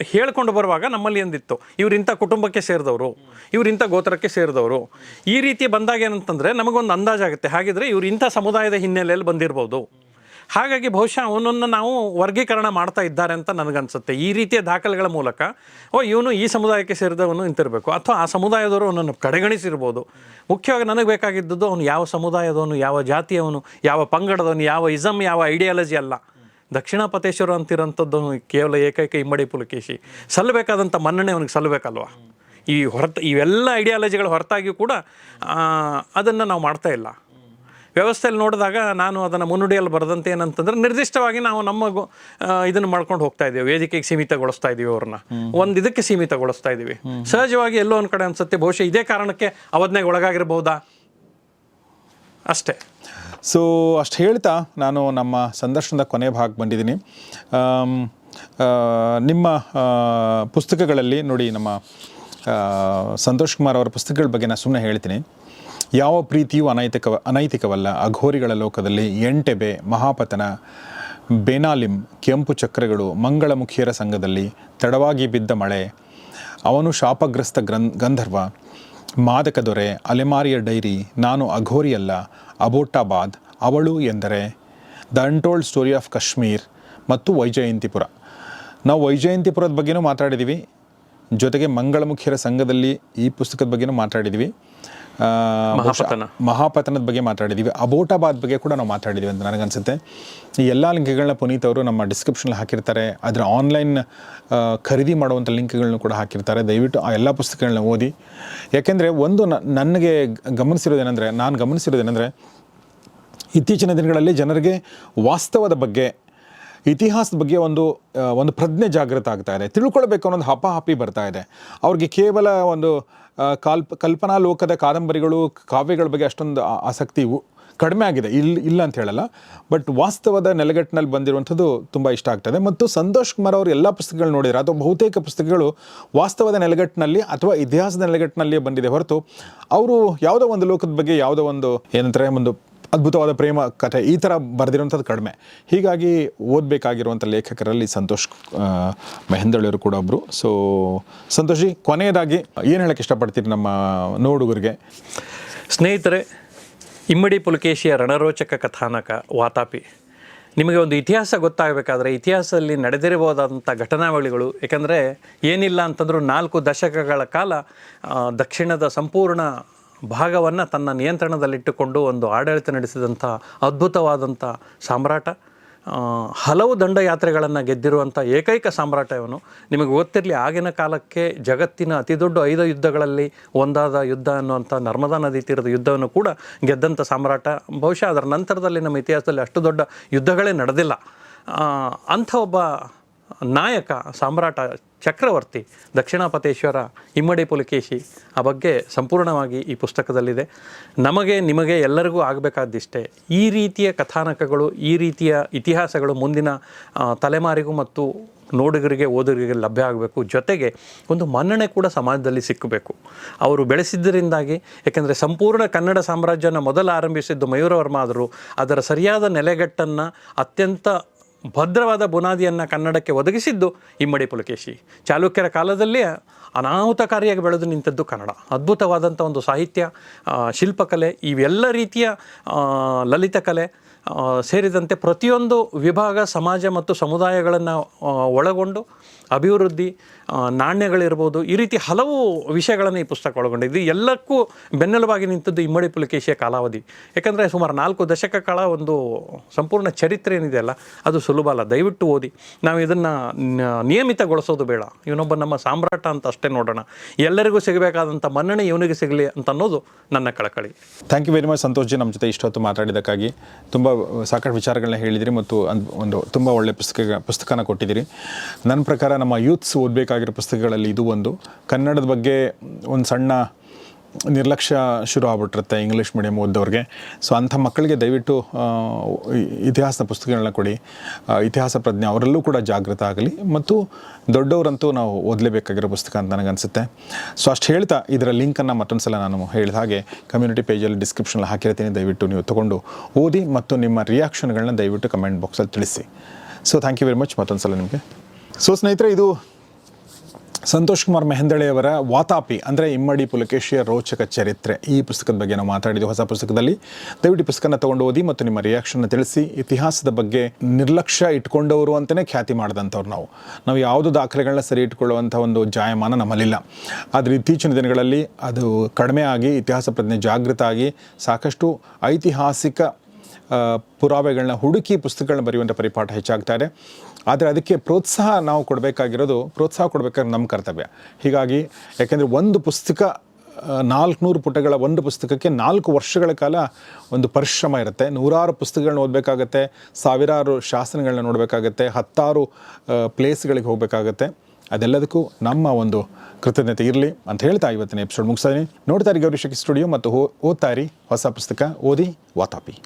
ಹೇಳ್ಕೊಂಡು ಬರುವಾಗ ನಮ್ಮಲ್ಲಿ ಎಂದಿತ್ತು ಇಂಥ ಕುಟುಂಬಕ್ಕೆ ಸೇರಿದವರು ಇವರಿಂಥ ಗೋತ್ರಕ್ಕೆ ಸೇರಿದವರು. ಈ ರೀತಿ ಬಂದಾಗ ಏನಂತಂದರೆ ನಮಗೊಂದು ಅಂದಾಜಾಗುತ್ತೆ ಹಾಗಿದ್ರೆ ಇವ್ರು ಇಂಥ ಸಮುದಾಯದ ಹಿನ್ನೆಲೆಯಲ್ಲಿ ಬಂದಿರ್ಬೋದು. ಹಾಗಾಗಿ ಬಹುಶಃ ಅವನನ್ನು ನಾವು ವರ್ಗೀಕರಣ ಮಾಡ್ತಾ ಇದ್ದಾರೆ ಅಂತ ನನಗನ್ಸುತ್ತೆ. ಈ ರೀತಿಯ ದಾಖಲೆಗಳ ಮೂಲಕ, ಓ, ಇವನು ಈ ಸಮುದಾಯಕ್ಕೆ ಸೇರಿದವನು ಇಂತಿರಬೇಕು ಅಥವಾ ಆ ಸಮುದಾಯದವರು ಅವನನ್ನು ಕಡೆಗಣಿಸಿರ್ಬೋದು. ಮುಖ್ಯವಾಗಿ ನನಗೆ ಬೇಕಾಗಿದ್ದದ್ದು ಅವನು ಯಾವ ಸಮುದಾಯದವನು, ಯಾವ ಜಾತಿಯವನು, ಯಾವ ಪಂಗಡದವನು, ಯಾವ ಇಸಮ್ ಯಾವ ಐಡಿಯಾಲಜಿ ಅಲ್ಲ. ದಕ್ಷಿಣ ಪತೇಶ್ವರ ಅಂತಿರೋಂಥದ್ದು ಕೇವಲ ಏಕೈಕ ಇಮ್ಮಡಿ ಪುಲಕೇಶಿ. ಸಲ್ಲಬೇಕಾದಂಥ ಮನ್ನಣೆ ಅವನಿಗೆ ಸಲ್ಲಬೇಕಲ್ವ? ಈ ಹೊರತ ಇವೆಲ್ಲ ಐಡಿಯಾಲಜಿಗಳ ಹೊರತಾಗಿಯೂ ಕೂಡ ಅದನ್ನು ನಾವು ಮಾಡ್ತಾ ಇಲ್ಲ. ವ್ಯವಸ್ಥೆಯಲ್ಲಿ ನೋಡಿದಾಗ ನಾನು ಅದನ್ನು ಮುನ್ನುಡಿಯಲ್ಲಿ ಬರೆದಂತೆ ಏನಂತಂದ್ರೆ ನಿರ್ದಿಷ್ಟವಾಗಿ ನಾವು ನಮ್ಮ ಇದನ್ನು ಮಾಡ್ಕೊಂಡು ಹೋಗ್ತಾ ಇದ್ದೀವಿ. ವೇದಿಕೆಗೆ ಸೀಮಿತಗೊಳಿಸ್ತಾ ಇದ್ದೀವಿ ಅವ್ರನ್ನ. ಒಂದು ಇದಕ್ಕೆ ಸೀಮಿತಗೊಳಿಸ್ತಾ ಇದ್ದೀವಿ. ಸಹಜವಾಗಿ ಎಲ್ಲೋ ಒಂದು ಕಡೆ ಅನ್ಸುತ್ತೆ, ಬಹುಶಃ ಇದೇ ಕಾರಣಕ್ಕೆ ಅವಧನೆಗೆ ಒಳಗಾಗಿರ್ಬೋದಾ? ಅಷ್ಟೇ. ಸೊ ಅಷ್ಟು ಹೇಳ್ತಾ ನಾನು ನಮ್ಮ ಸಂದರ್ಶನದ ಕೊನೆ ಭಾಗ ಬಂದಿದ್ದೀನಿ. ನಿಮ್ಮ ಪುಸ್ತಕಗಳಲ್ಲಿ ನೋಡಿ ನಮ್ಮ ಸಂತೋಷ್ ಕುಮಾರ್ ಅವರ ಪುಸ್ತಕಗಳ ಬಗ್ಗೆ ನಾನು ಸುಮ್ಮನೆ ಹೇಳ್ತೀನಿ. ಯಾವ ಪ್ರೀತಿಯೂ ಅನೈತಿಕ, ಅನೈತಿಕವಲ್ಲ. ಅಘೋರಿಗಳ ಲೋಕದಲ್ಲಿ ಎಂಟೆಬೆ ಮಹಾಪತನ ಬೇನಾಲಿಂ ಕೆಂಪು ಚಕ್ರಗಳು ಮಂಗಳಮುಖಿಯರ ಸಂಘದಲ್ಲಿ ತಡವಾಗಿ ಬಿದ್ದ ಮಳೆ, ಅವನು ಶಾಪಗ್ರಸ್ತ ಗ್ರಂ ಗಂಧರ್ವ, ಮಾದಕ ದೊರೆ, ಅಲೆಮಾರಿಯ ಡೈರಿ, ನಾನು ಅಘೋರಿಯಲ್ಲ ಅಬೋಟಾಬಾದ್ ಅವಳು ಎಂದರೆ the untold story of Kashmir ಮತ್ತು ವೈಜಯಂತಿಪುರ. ನಾವು ವೈಜಯಂತಿಪುರದ ಬಗ್ಗೆನೂ ಮಾತಾಡಿದ್ದೀವಿ ಜೊತೆಗೆ ಮಂಗಳಮುಖಿಯರ ಸಂಘದಲ್ಲಿ ಈ ಪುಸ್ತಕದ ಬಗ್ಗೆನೂ ಮಾತಾಡಿದ್ದೀವಿ ಮಹಾಪತನ. ಮಹಾಪತನದ ಬಗ್ಗೆ ಮಾತಾಡಿದ್ದೀವಿ ಅಬೋಟಾಬಾದ್ ಬಗ್ಗೆ ಕೂಡ ನಾವು ಮಾತಾಡಿದ್ದೀವಿ ಅಂತ ನನಗನ್ಸುತ್ತೆ. ಈ ಎಲ್ಲ ಲಿಂಕ್ಗಳನ್ನ ಪುನೀತ್ ಅವರು ನಮ್ಮ ಡಿಸ್ಕ್ರಿಪ್ಷನಲ್ಲಿ ಹಾಕಿರ್ತಾರೆ. ಅದರ ಆನ್ಲೈನ್ ಖರೀದಿ ಮಾಡುವಂಥ ಲಿಂಕ್ಗಳನ್ನು ಕೂಡ ಹಾಕಿರ್ತಾರೆ. ದಯವಿಟ್ಟು ಆ ಎಲ್ಲ ಪುಸ್ತಕಗಳನ್ನ ಓದಿ. ಯಾಕೆಂದರೆ ಒಂದು ನನಗೆ ಗಮನಿಸಿರೋದೇನೆಂದರೆ ನಾನು ಗಮನಿಸಿರೋದೇನೆಂದರೆ ಇತ್ತೀಚಿನ ದಿನಗಳಲ್ಲಿ ಜನರಿಗೆ ವಾಸ್ತವದ ಬಗ್ಗೆ, ಇತಿಹಾಸದ ಬಗ್ಗೆ ಒಂದು ಒಂದು ಪ್ರಜ್ಞೆ ಜಾಗೃತ ಆಗ್ತಾ ಇದೆ. ತಿಳ್ಕೊಳ್ಬೇಕು ಅನ್ನೋದು ಹಪಾಹಪಿ ಬರ್ತಾ ಇದೆ. ಅವ್ರಿಗೆ ಕೇವಲ ಒಂದು ಕಾಲ್ಪ, ಕಲ್ಪನಾ ಲೋಕದ ಕಾದಂಬರಿಗಳು, ಕಾವ್ಯಗಳ ಬಗ್ಗೆ ಅಷ್ಟೊಂದು ಆಸಕ್ತಿ ಕಡಿಮೆ ಆಗಿದೆ. ಇಲ್ಲಿ ಇಲ್ಲ ಅಂತ ಹೇಳಲ್ಲ. ಬಟ್ ವಾಸ್ತವದ ನೆಲೆಗಟ್ಟಿನಲ್ಲಿ ಬಂದಿರುವಂಥದ್ದು ತುಂಬ ಇಷ್ಟ ಆಗ್ತದೆ. ಮತ್ತು ಸಂತೋಷ್ ಕುಮಾರ್ ಅವರು ಎಲ್ಲ ಪುಸ್ತಕಗಳು ನೋಡಿದರೆ, ಅಥವಾ ಬಹುತೇಕ ಪುಸ್ತಕಗಳು ವಾಸ್ತವದ ನೆಲೆಗಟ್ಟಿನಲ್ಲಿ ಅಥವಾ ಇತಿಹಾಸದ ನೆಲೆಗಟ್ಟಿನಲ್ಲಿಯೇ ಬಂದಿದೆ ಹೊರತು, ಅವರು ಯಾವುದೋ ಒಂದು ಲೋಕದ ಬಗ್ಗೆ ಯಾವುದೋ ಒಂದು, ಏನಂತಾರೆ, ಒಂದು ಅದ್ಭುತವಾದ ಪ್ರೇಮ ಕಥೆ ಈ ಥರ ಬರೆದಿರುವಂಥದ್ದು ಕಡಿಮೆ. ಹೀಗಾಗಿ ಓದಬೇಕಾಗಿರುವಂಥ ಲೇಖಕರಲ್ಲಿ ಸಂತೋಷ್ ಮೆಹಂದಳಿಯವರು ಕೂಡ ಒಬ್ಬರು ಸೊ ಸಂತೋಷಿ ಕೊನೆಯದಾಗಿ ಏನು ಹೇಳಕ್ಕೆ ಇಷ್ಟಪಡ್ತೀರಿ ನಮ್ಮ ನೋಡುಗರಿಗೆ? ಸ್ನೇಹಿತರೆ, ಇಮ್ಮಡಿ ಪುಲಕೇಶಿಯ ರಣರೋಚಕ ಕಥಾನಕ ವಾತಾಪಿ. ನಿಮಗೆ ಒಂದು ಇತಿಹಾಸ ಗೊತ್ತಾಗಬೇಕಾದ್ರೆ ಇತಿಹಾಸದಲ್ಲಿ ನಡೆದಿರಬಹುದಾದಂಥ ಘಟನಾವಳಿಗಳು, ಏಕೆಂದರೆ ಏನಿಲ್ಲ ಅಂತಂದರೂ ನಾಲ್ಕು ದಶಕಗಳ ಕಾಲ ದಕ್ಷಿಣದ ಸಂಪೂರ್ಣ ಭಾಗವನ್ನು ತನ್ನ ನಿಯಂತ್ರಣದಲ್ಲಿಟ್ಟುಕೊಂಡು ಒಂದು ಆಡಳಿತ ನಡೆಸಿದಂಥ ಅದ್ಭುತವಾದಂಥ ಸಾಮ್ರಾಟ ಹಲವು ದಂಡಯಾತ್ರೆಗಳನ್ನು ಗೆದ್ದಿರುವಂಥ ಏಕೈಕ ಸಾಮ್ರಾಟ ಇವನು. ನಿಮಗೆ ಗೊತ್ತಿರಲಿ, ಆಗಿನ ಕಾಲಕ್ಕೆ ಜಗತ್ತಿನ ಅತಿದೊಡ್ಡ ಐದು ಯುದ್ಧಗಳಲ್ಲಿ ಒಂದಾದ ಯುದ್ಧ ಅನ್ನುವಂಥ ನರ್ಮದಾ ನದಿ ತೀರದ ಯುದ್ಧವನ್ನು ಕೂಡ ಗೆದ್ದಂಥ ಸಾಮ್ರಾಟ. ಬಹುಶಃ ಅದರ ನಂತರದಲ್ಲಿ ನಮ್ಮ ಇತಿಹಾಸದಲ್ಲಿ ಅಷ್ಟು ದೊಡ್ಡ ಯುದ್ಧಗಳೇ ನಡೆದಿಲ್ಲ. ಅಂಥ ಒಬ್ಬ ನಾಯಕ ಸಾಮ್ರಾಟ ಚಕ್ರವರ್ತಿ ದಕ್ಷಿಣಾಪತೇಶ್ವರ ಇಮ್ಮಡಿ ಪುಲಕೇಶಿ ಆ ಬಗ್ಗೆ ಸಂಪೂರ್ಣವಾಗಿ ಈ ಪುಸ್ತಕದಲ್ಲಿದೆ. ನಮಗೆ, ನಿಮಗೆ ಎಲ್ಲರಿಗೂ ಆಗಬೇಕಾದಿಷ್ಟೇ ಈ ರೀತಿಯ ಕಥಾನಕಗಳು, ಈ ರೀತಿಯ ಇತಿಹಾಸಗಳು ಮುಂದಿನ ತಲೆಮಾರಿಗೂ ಮತ್ತು ನೋಡುಗರಿಗೆ, ಓದುಗರಿಗೆ ಲಭ್ಯ ಆಗಬೇಕು. ಜೊತೆಗೆ ಒಂದು ಮನ್ನಣೆ ಕೂಡ ಸಮಾಜದಲ್ಲಿ ಸಿಕ್ಕಬೇಕು. ಅವರು ಬೆಳೆಸಿದ್ದರಿಂದಾಗಿ, ಏಕೆಂದರೆ ಸಂಪೂರ್ಣ ಕನ್ನಡ ಸಾಮ್ರಾಜ್ಯನ ಮೊದಲು ಆರಂಭಿಸಿದ್ದು ಮಯೂರವರ್ಮ ಆದರೂ. ಅದರ ಸರಿಯಾದ ನೆಲೆಗಟ್ಟನ್ನು ಅತ್ಯಂತ ಭದ್ರವಾದ ಬುನಾದಿಯನ್ನು ಕನ್ನಡಕ್ಕೆ ಒದಗಿಸಿದ್ದು ಇಮ್ಮಡಿ ಪುಲಕೇಶಿ. ಚಾಲುಕ್ಯರ ಕಾಲದಲ್ಲೇ ಅನಾಹುತಕಾರಿಯಾಗಿ ಬೆಳೆದು ನಿಂತದ್ದು ಕನ್ನಡ. ಅದ್ಭುತವಾದಂಥ ಒಂದು ಸಾಹಿತ್ಯ ಶಿಲ್ಪಕಲೆ, ಇವೆಲ್ಲ ರೀತಿಯ ಲಲಿತ ಕಲೆ ಸೇರಿದಂತೆ ಪ್ರತಿಯೊಂದು ವಿಭಾಗ, ಸಮಾಜ ಮತ್ತು ಸಮುದಾಯಗಳನ್ನು ಒಳಗೊಂಡು ಅಭಿವೃದ್ಧಿ ನಾಣ್ಯಗಳಿರ್ಬೋದು, ಈ ರೀತಿ ಹಲವು ವಿಷಯಗಳನ್ನು ಈ ಪುಸ್ತಕ ಒಳಗೊಂಡಿದ್ದು ಎಲ್ಲಕ್ಕೂ ಬೆನ್ನೆಲುಬಾಗಿ ನಿಂತದ್ದು ಇಮ್ಮಡಿ ಪುಲಿಕೇಶಿಯ ಕಾಲಾವಧಿ. ಯಾಕಂದರೆ ಸುಮಾರು ನಾಲ್ಕು ದಶಕ ಕಾಲ ಒಂದು ಸಂಪೂರ್ಣ ಚರಿತ್ರೆ ಏನಿದೆಯಲ್ಲ ಅದು ಸುಲಭ ಅಲ್ಲ. ದಯವಿಟ್ಟು ಓದಿ. ನಾವು ಇದನ್ನು ನಿಯಮಿತಗೊಳಿಸೋದು ಬೇಡ. ಇವನೊಬ್ಬ ನಮ್ಮ ಸಾಮ್ರಾಟ ಅಂತ ಅಷ್ಟೇ ನೋಡೋಣ. ಎಲ್ಲರಿಗೂ ಸಿಗಬೇಕಾದಂಥ ಮನ್ನಣೆ ಇವನಿಗೆ ಸಿಗಲಿ ಅಂತ ಅನ್ನೋದು ನನ್ನ ಕಳಕಳಿ. Thank you very much Santosh ji ನಮ್ಮ ಜೊತೆ ಇಷ್ಟೊತ್ತು ಮಾತಾಡಿದ್ದಕ್ಕಾಗಿ. ತುಂಬ ಸಾಕಷ್ಟು ವಿಚಾರಗಳನ್ನ ಹೇಳಿದಿರಿ ಮತ್ತು ಒಂದು ತುಂಬ ಒಳ್ಳೆಯ ಪುಸ್ತಕ, ಪುಸ್ತಕನ ಕೊಟ್ಟಿದ್ದೀರಿ ನನ್ನ ಪ್ರಕಾರ ನಮ್ಮ ಯೂತ್ಸ್ ಓದಬೇಕಾಗಿರೋ ಪುಸ್ತಕಗಳಲ್ಲಿ ಇದು ಒಂದು. ಕನ್ನಡದ ಬಗ್ಗೆ ಒಂದು ಸಣ್ಣ ನಿರ್ಲಕ್ಷ್ಯ ಶುರು ಆಗ್ಬಿಟ್ಟಿರುತ್ತೆ ಇಂಗ್ಲೀಷ್ ಮೀಡಿಯಮ್ ಓದೋರಿಗೆ ಸೊ ಅಂಥ ಮಕ್ಕಳಿಗೆ ದಯವಿಟ್ಟು ಇತಿಹಾಸದ ಪುಸ್ತಕಗಳನ್ನ ಕೊಡಿ. ಇತಿಹಾಸ ಪ್ರಜ್ಞೆ ಅವರಲ್ಲೂ ಕೂಡ ಜಾಗೃತ ಆಗಲಿ ಮತ್ತು ದೊಡ್ಡವರಂತೂ ನಾವು ಓದಲೇಬೇಕಾಗಿರೋ ಪುಸ್ತಕ ಅಂತ ನನಗನ್ಸುತ್ತೆ. ಸೊ ಅಷ್ಟು ಹೇಳ್ತಾ ಇದರ ಲಿಂಕನ್ನು ಮತ್ತೊಂದು ಸಲ ನಾನು ಹೇಳಿದ ಹಾಗೆ ಕಮ್ಯುನಿಟಿ ಪೇಜಲ್ಲಿ ಡಿಸ್ಕ್ರಿಪ್ಷನಲ್ಲಿ ಹಾಕಿರ್ತೀನಿ. ದಯವಿಟ್ಟು ನೀವು ತೊಗೊಂಡು ಓದಿ ಮತ್ತು ನಿಮ್ಮ ರಿಯಾಕ್ಷನ್ಗಳನ್ನ ದಯವಿಟ್ಟು ಕಮೆಂಟ್ ಬಾಕ್ಸಲ್ಲಿ ತಿಳಿಸಿ. So thank you very much ಮತ್ತೊಂದು ಸಲ ನಿಮಗೆ. ಸೊ ಸ್ನೇಹಿತರೆ, ಇದು ಸಂತೋಷ್ ಕುಮಾರ್ ಮೆಹಂದಳೆಯವರ ವಾತಾಪಿ, ಅಂದರೆ ಇಮ್ಮಡಿ ಪುಲಕೇಶಿಯ ರೋಚಕ ಚರಿತ್ರೆ. ಈ ಪುಸ್ತಕದ ಬಗ್ಗೆ ನಾವು ಮಾತಾಡಿದ್ದು ಹೊಸ ಪುಸ್ತಕದಲ್ಲಿ. ದಯವಿಟ್ಟು ಪುಸ್ತಕನ ತಗೊಂಡು ಓದಿ ಮತ್ತು ನಿಮ್ಮ ರಿಯಾಕ್ಷನ್ನ ತಿಳಿಸಿ. ಇತಿಹಾಸದ ಬಗ್ಗೆ ನಿರ್ಲಕ್ಷ್ಯ ಇಟ್ಕೊಂಡವರು ಅಂತಲೇ ಖ್ಯಾತಿ ಮಾಡಿದಂಥವ್ರು ನಾವು. ನಾವು ಯಾವುದು ದಾಖಲೆಗಳನ್ನ ಸರಿ ಇಟ್ಕೊಳ್ಳುವಂಥ ಒಂದು ಜಾಯಮಾನ ನಮ್ಮಲ್ಲಿಲ್ಲ. ಆದರೆ ಇತ್ತೀಚಿನ ದಿನಗಳಲ್ಲಿ ಅದು ಕಡಿಮೆ ಆಗಿ, ಇತಿಹಾಸ ಪ್ರಜ್ಞೆ ಜಾಗೃತ ಆಗಿ ಸಾಕಷ್ಟು ಐತಿಹಾಸಿಕ ಪುರಾವೆಗಳನ್ನ ಹುಡುಕಿ ಪುಸ್ತಕಗಳನ್ನ ಬರೆಯುವಂಥ ಪರಿಪಾಠ ಹೆಚ್ಚಾಗ್ತಾ ಇದೆ. ಆದರೆ ಅದಕ್ಕೆ ಪ್ರೋತ್ಸಾಹ ನಾವು ಕೊಡಬೇಕಾಗಿರೋದು, ಪ್ರೋತ್ಸಾಹ ಕೊಡಬೇಕಾದ್ರೆ ನಮ್ಮ ಕರ್ತವ್ಯ. ಹೀಗಾಗಿ ಯಾಕೆಂದರೆ ಒಂದು ಪುಸ್ತಕ ನಾಲ್ಕುನೂರು ಪುಟಗಳ ಒಂದು ಪುಸ್ತಕಕ್ಕೆ ನಾಲ್ಕು ವರ್ಷಗಳ ಕಾಲ ಒಂದು ಪರಿಶ್ರಮ ಇರುತ್ತೆ. ನೂರಾರು ಪುಸ್ತಕಗಳನ್ನ ಓದಬೇಕಾಗತ್ತೆ, ಸಾವಿರಾರು ಶಾಸನಗಳನ್ನ ನೋಡಬೇಕಾಗತ್ತೆ, ಹತ್ತಾರು ಪ್ಲೇಸ್ಗಳಿಗೆ ಹೋಗಬೇಕಾಗತ್ತೆ. ಅದೆಲ್ಲದಕ್ಕೂ ನಮ್ಮ ಒಂದು ಕೃತಜ್ಞತೆ ಇರಲಿ ಅಂತ ಹೇಳ್ತಾ ಇವತ್ತಿನ ಎಪಿಸೋಡ್ ಮುಗಿಸ್ತೀನಿ ನೋಡ್ತಾ ಇರಿ ಸ್ಟುಡಿಯೋ ಮತ್ತು ಓದ್ತಾ ಇರಿ ಹೊಸ ಪುಸ್ತಕ ಓದಿ ವಾತಾಪಿ.